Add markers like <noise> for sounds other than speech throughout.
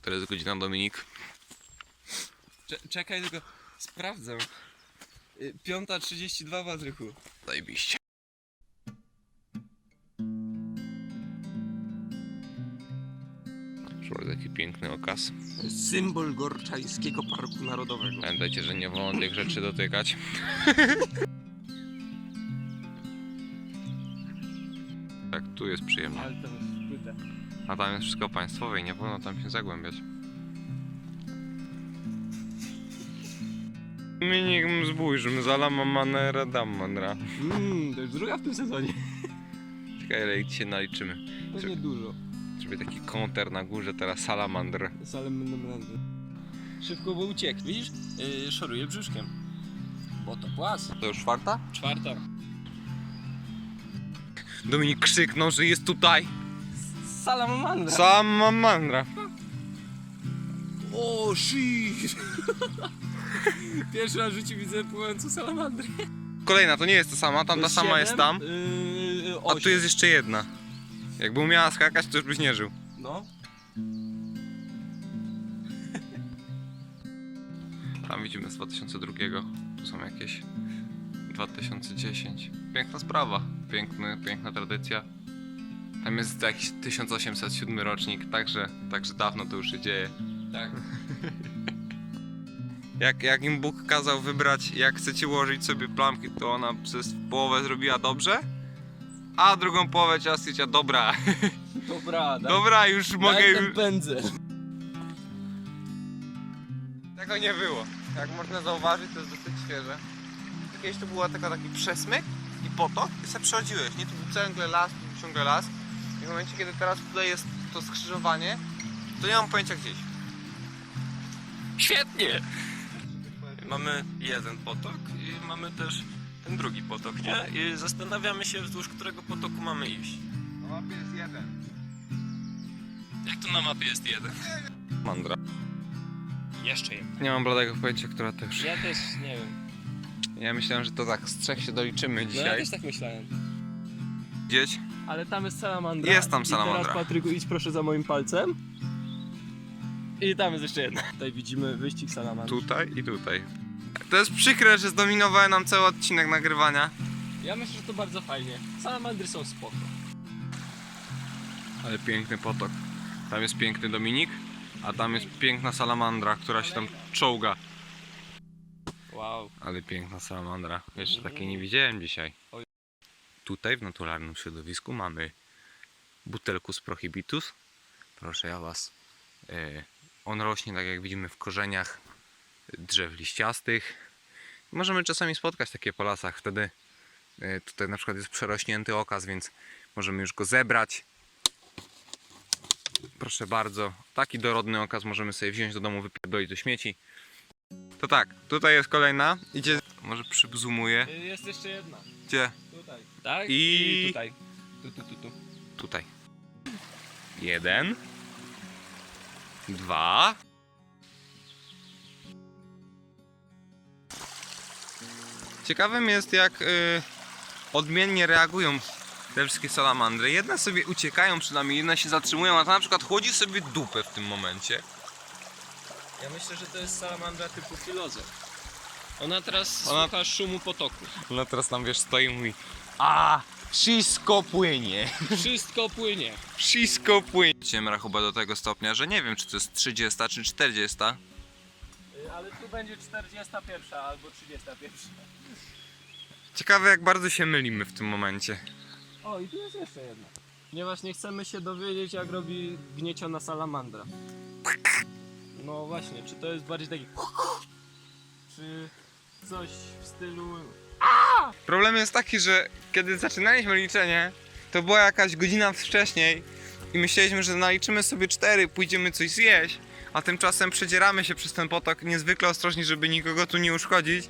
Która jest godzina, Dominik? Cze- czekaj, tylko sprawdzę. Y, Piąta 32 Patryku. Zajebiście. Proszę taki piękny okaz. Symbol Gorczańskiego Parku Narodowego. Pamiętajcie, że nie wolno tych rzeczy dotykać. <laughs> tak, tu jest przyjemnie. Ale tam jest płyta. A tam jest wszystko państwowe i nie wolno tam się zagłębiać. Minik zbójrzm, zalama manera dam manra. Mmm, to już druga w tym sezonie. Czekaj, ile ich dzisiaj naliczymy. Pewnie dużo. Zrobię taki konter na górze, teraz salamandr. Randy. Szybko, bo uciekł. Widzisz? Yy, szoruje brzuszkiem. Bo to płas. To już czwarta? Czwarta. Dominik krzyknął, że jest tutaj. Salamandra. Salamandra. o, shit. <laughs> Pierwszy raz w życiu widzę pływającą salamandrę. Kolejna, to nie jest ta sama, tam ta sama jest tam. Yy, A tu jest jeszcze jedna. Jakby umiała skakać, to już byś nie żył. No. <laughs> Tam widzimy z 2002. Tu są jakieś 2010. Piękna sprawa. Piękny, piękna tradycja. Tam jest jakiś 1807 rocznik, także, także dawno to już się dzieje. Tak. <laughs> Jak, jak im Bóg kazał wybrać, jak chcecie ułożyć sobie plamki, to ona przez połowę zrobiła dobrze, a drugą połowę trzeba stwierdzić, dobra, <laughs> Dobra, daj, dobra, już mogę... daj ten pędzel. Tego nie było. Jak można zauważyć, to jest dosyć świeże. Kiedyś to była taka, taki przesmyk i potok i sobie przechodziłeś, nie? Tu był ciągle las, tu był ciągle las. W momencie, kiedy teraz tutaj jest to skrzyżowanie, to nie mam pojęcia gdzieś. Świetnie! Mamy jeden potok i mamy też ten drugi potok, nie? I zastanawiamy się, wzdłuż którego potoku mamy iść. Na mapie jest jeden. Jak to na mapie jest jeden? Mandra. Jeszcze jeden. Nie mam bladego pojęcia, która to już. Ja też nie wiem. Ja myślałem, że to tak z trzech się doliczymy No ja dzisiaj. też tak myślałem. Gdzieś? Ale tam jest salamandra. Jest tam I salamandra. teraz Patryku idź proszę za moim palcem. I tam jest jeszcze jedna. Tutaj widzimy wyścig salamandry. Tutaj i tutaj. To jest przykre, że zdominowały nam cały odcinek nagrywania. Ja myślę, że to bardzo fajnie. Salamandry są spoko. Ale piękny potok. Tam jest piękny Dominik, a tam jest piękna salamandra, która się tam czołga. Wow. Ale piękna salamandra. Jeszcze takiej nie widziałem dzisiaj. Tutaj w naturalnym środowisku mamy butelkus prohibitus. Proszę ja was. E, on rośnie tak jak widzimy w korzeniach drzew liściastych. Możemy czasami spotkać takie po lasach. Wtedy e, tutaj na przykład jest przerośnięty okaz, więc możemy już go zebrać. Proszę bardzo. Taki dorodny okaz możemy sobie wziąć do domu, wypierdolić do śmieci. To tak, tutaj jest kolejna. Idzie. Może przybzumuję. Y, Jest jeszcze jedna. Gdzie? Tutaj. Tak? I- tutaj. Tu, tu, tu, tu. Tutaj. Jeden. Dwa. Ciekawym jest, jak y, odmiennie reagują te wszystkie salamandry. Jedne sobie uciekają przynajmniej, jedne się zatrzymują, a ta na przykład chłodzi sobie dupę w tym momencie. Ja myślę, że to jest salamandra typu filozof. Ona teraz Ona- słucha szumu potoku. Ona teraz tam wiesz stoi i mówi A, wszystko płynie. Wszystko płynie. Wszystko płynie. Ciemra chyba do tego stopnia, że nie wiem czy to jest 30 czy 40. Y, Ale tu będzie 41 albo 31. Ciekawe jak bardzo się mylimy w tym momencie. O, i tu jest jeszcze jedna. Ponieważ nie chcemy się dowiedzieć, jak robi gnieciona salamandra. No właśnie, czy to jest bardziej taki... Czy coś w stylu... Problem jest taki, że kiedy zaczynaliśmy liczenie, to była jakaś godzina wcześniej i myśleliśmy, że naliczymy sobie cztery, pójdziemy coś zjeść, a tymczasem przedzieramy się przez ten potok niezwykle ostrożnie, żeby nikogo tu nie uszkodzić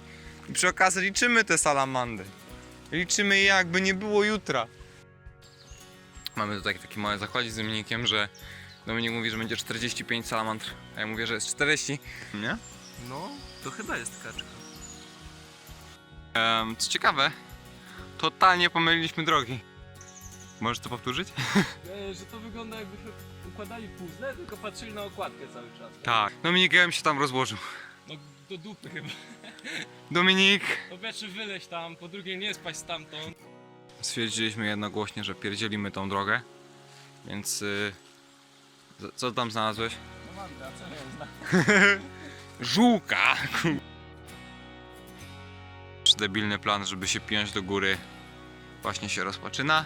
i przy okazji liczymy te salamandy. Liczymy je jakby nie było jutra. Mamy tutaj taki mały zakładzik z Dominikiem, że Dominik mówi, że będzie 45 salamandr, a ja mówię, że jest 40. Nie? No, to chyba jest kaczka. Co ciekawe, totalnie pomyliliśmy drogi. Możesz to powtórzyć? <laughs> E, że to wygląda jakby układali puzzle, tylko patrzyli na okładkę cały czas. Tak. Dominik, się tam rozłożył. No do dupy chyba. <laughs> Dominik! Po pierwsze wyleź tam, po drugie nie spaść stamtąd. Stwierdziliśmy jednogłośnie, że pierdzielimy tą drogę. Więc... y, Co tam znalazłeś? No Mandra, co nie znam. <laughs> Żółka! Debilny plan, żeby się piąć do góry właśnie się rozpoczyna.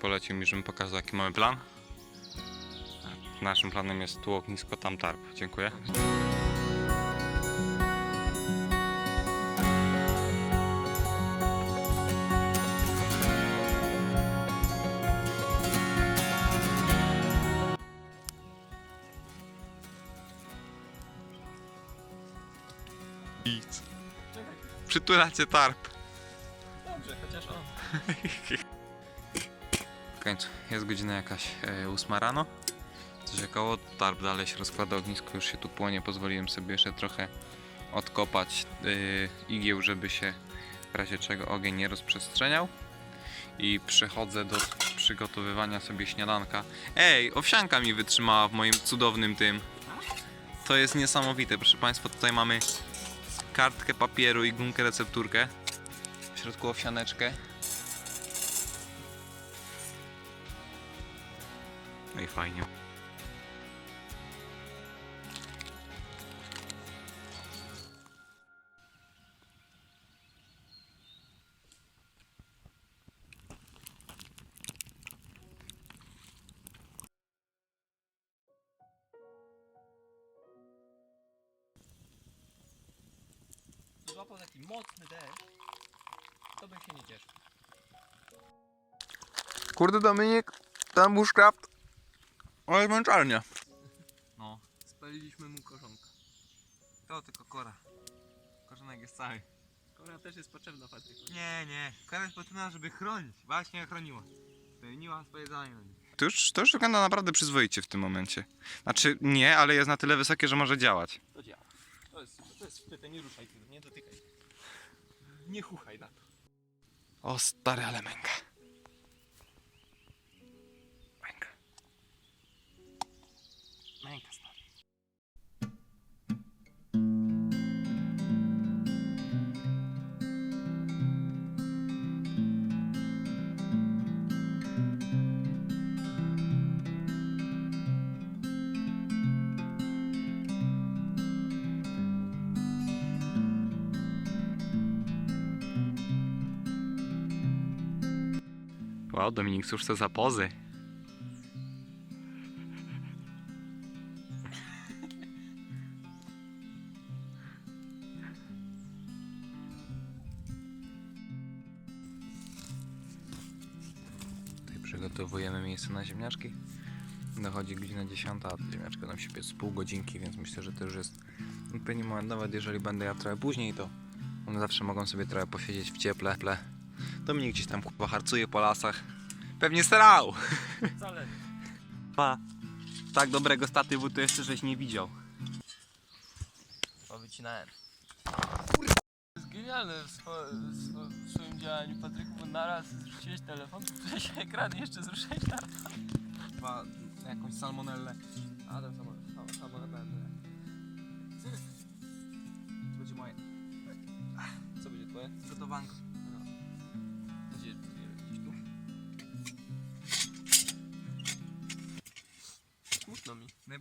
Polecił mi, żebym pokazał jaki mamy plan. Naszym planem jest tu ognisko, tam tarp. Dziękuję. Czekaj, Przytulacie tarp. dobrze, chociaż o. W końcu jest godzina jakaś e, 8 rano. Coś około, tarp dalej się rozkłada, ognisko już się tu płonie. Pozwoliłem sobie jeszcze trochę odkopać e, igieł, żeby się w razie czego ogień nie rozprzestrzeniał. I przechodzę do przygotowywania sobie śniadanka. Ej, owsianka mi wytrzymała w moim cudownym tym. To jest niesamowite, proszę Państwa. Tutaj mamy kartkę papieru i gumkę recepturkę. W środku owsianeczkę. No i fajnie. Złapał taki mocny deszcz, to bym się nie cieszył. Kurde Dominik, ten bushcraft. Ale męczarnia. No. Spaliliśmy mu korzonka. To tylko kora. Korzonek jest cały. Kora też jest potrzebna Patryku. Nie, nie. Kora jest potrzebna, żeby chronić. Właśnie chroniła. Spełniła swoje zadanie. To już, to już wygląda naprawdę przyzwoicie w tym momencie. Znaczy nie, ale jest na tyle wysokie, że może działać. To działa. To jest, to jest wpyte, nie ruszaj tego, nie dotykaj. Nie chuchaj na to. O stary, ale męka. Męka. Męka stary. Wow, Dominik, cóż to za pozy? Tutaj przygotowujemy miejsce na ziemniaczki. Dochodzi godzina 10, a ziemniaczki będą się piec pół godzinki, więc myślę, że to już jest odpowiedni moment. Nawet jeżeli będę ja trochę później, to one zawsze mogą sobie trochę posiedzieć w cieple. Ple. Dominik gdzieś tam kurwa harcuje po lasach. Pewnie starał. Wcale <laughs> nie. Pa. Tak dobrego statywu to jeszcze żeś nie widział. Powycinałem. To jest genialne w, swo, w, swo, w swoim działaniu, Patryku, bo naraz zrzuciłeś telefon, <laughs> zrzuciłeś ekran i jeszcze zruszyłeś tarp. Chyba jakąś salmonellę. A, tam. To będzie moje. Co będzie twoje? Gotowanko.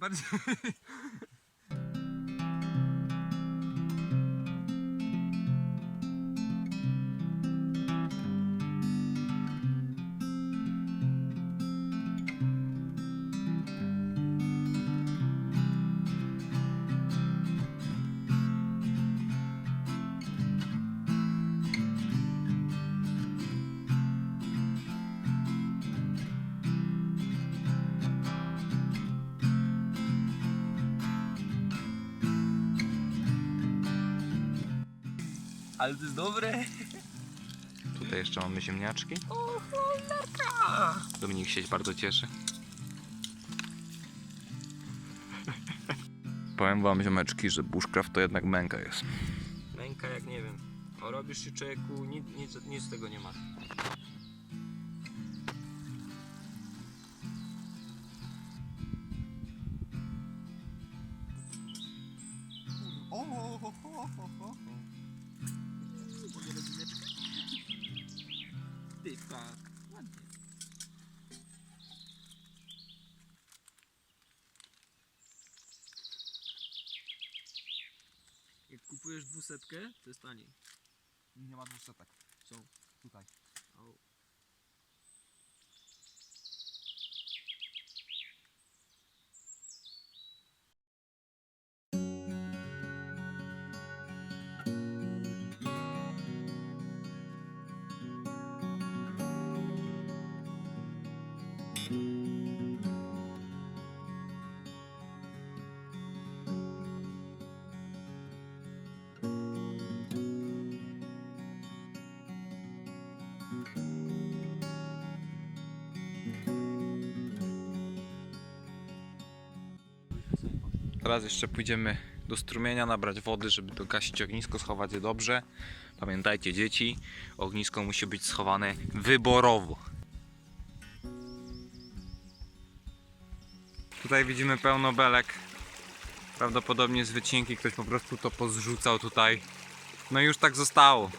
but <laughs> Ale to jest dobre. Tutaj jeszcze mamy ziemniaczki. Dominik się bardzo cieszy. Powiem wam ziomeczki, że bushcraft to jednak męka jest. Męka jak nie wiem. O, robisz się człowieku, nic, nic, nic z tego nie masz. Kupujesz dwusetkę, to jest taniej. Nie ma dwusetek. Są. Tutaj. Au. Teraz jeszcze pójdziemy do strumienia, nabrać wody, żeby dogasić ognisko, schować je dobrze. Pamiętajcie dzieci, ognisko musi być schowane wyborowo. Tutaj widzimy pełno belek. Prawdopodobnie z wycinki ktoś po prostu to pozrzucał tutaj. No i już tak zostało.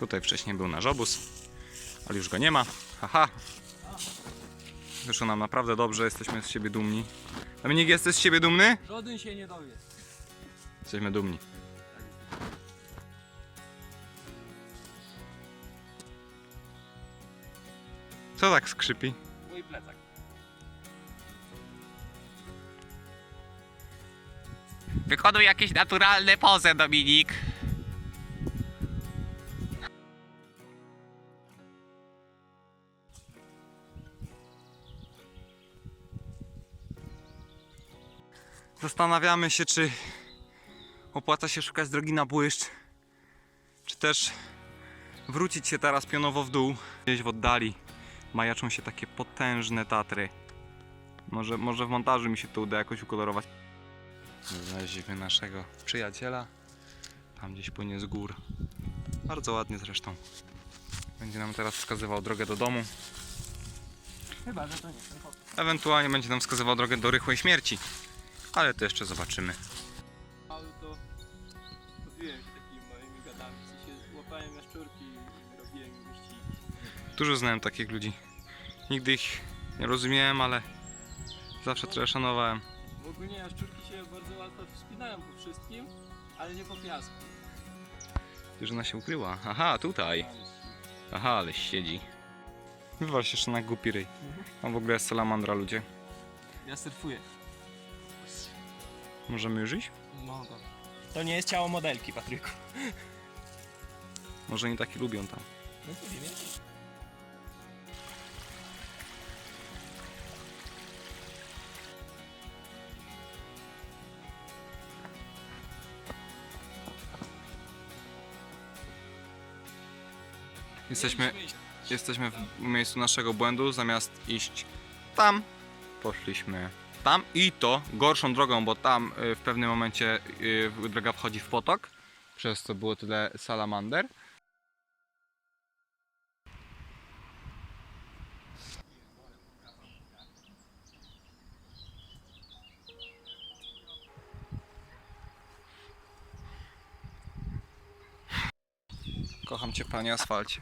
Tutaj wcześniej był nasz obóz, ale już go nie ma. Haha. Wyszło nam naprawdę dobrze, jesteśmy z siebie dumni. Dominik, jesteś z siebie dumny? Żaden się nie dowie. Jesteśmy dumni. Co tak skrzypi? Mój plecak. Wykonuj jakieś naturalne pozy, Dominik. Zastanawiamy się, czy opłaca się szukać drogi na błyszcz, czy też wrócić się teraz pionowo w dół. Gdzieś w oddali majaczą się takie potężne Tatry. Może, może w montażu mi się to uda jakoś ukolorować. Znaleźliśmy naszego przyjaciela. Tam gdzieś płynie z gór. Bardzo ładnie zresztą. Będzie nam teraz wskazywał drogę do domu. Chyba, że to nie. Ewentualnie będzie nam wskazywał drogę do rychłej śmierci. Ale to jeszcze zobaczymy. Ale to bawiłem się takimi moimi gadami. W sensie łapałem jaszczurki i robiłem im wyścigi. Dużo znałem takich ludzi. Nigdy ich nie rozumiałem, ale zawsze trochę szanowałem. W ogóle jaszczurki się bardzo łatwo wspinają po wszystkim, ale nie po piasku. Ona się ukryła. Aha, tutaj. Aha, ale siedzi. Wywal się jeszcze na głupi ryj. Tam w ogóle jest salamandra, ludzie. Ja surfuję. Możemy już iść? Mogę. To nie jest ciało modelki, Patryku. Może oni taki lubią tam. No to wiem. Jesteśmy, jesteśmy w miejscu naszego błędu. Zamiast iść tam, poszliśmy tam i to gorszą drogą, bo tam y, w pewnym momencie y, droga wchodzi w potok, przez co było tyle salamander. Kocham cię, panie asfalcie.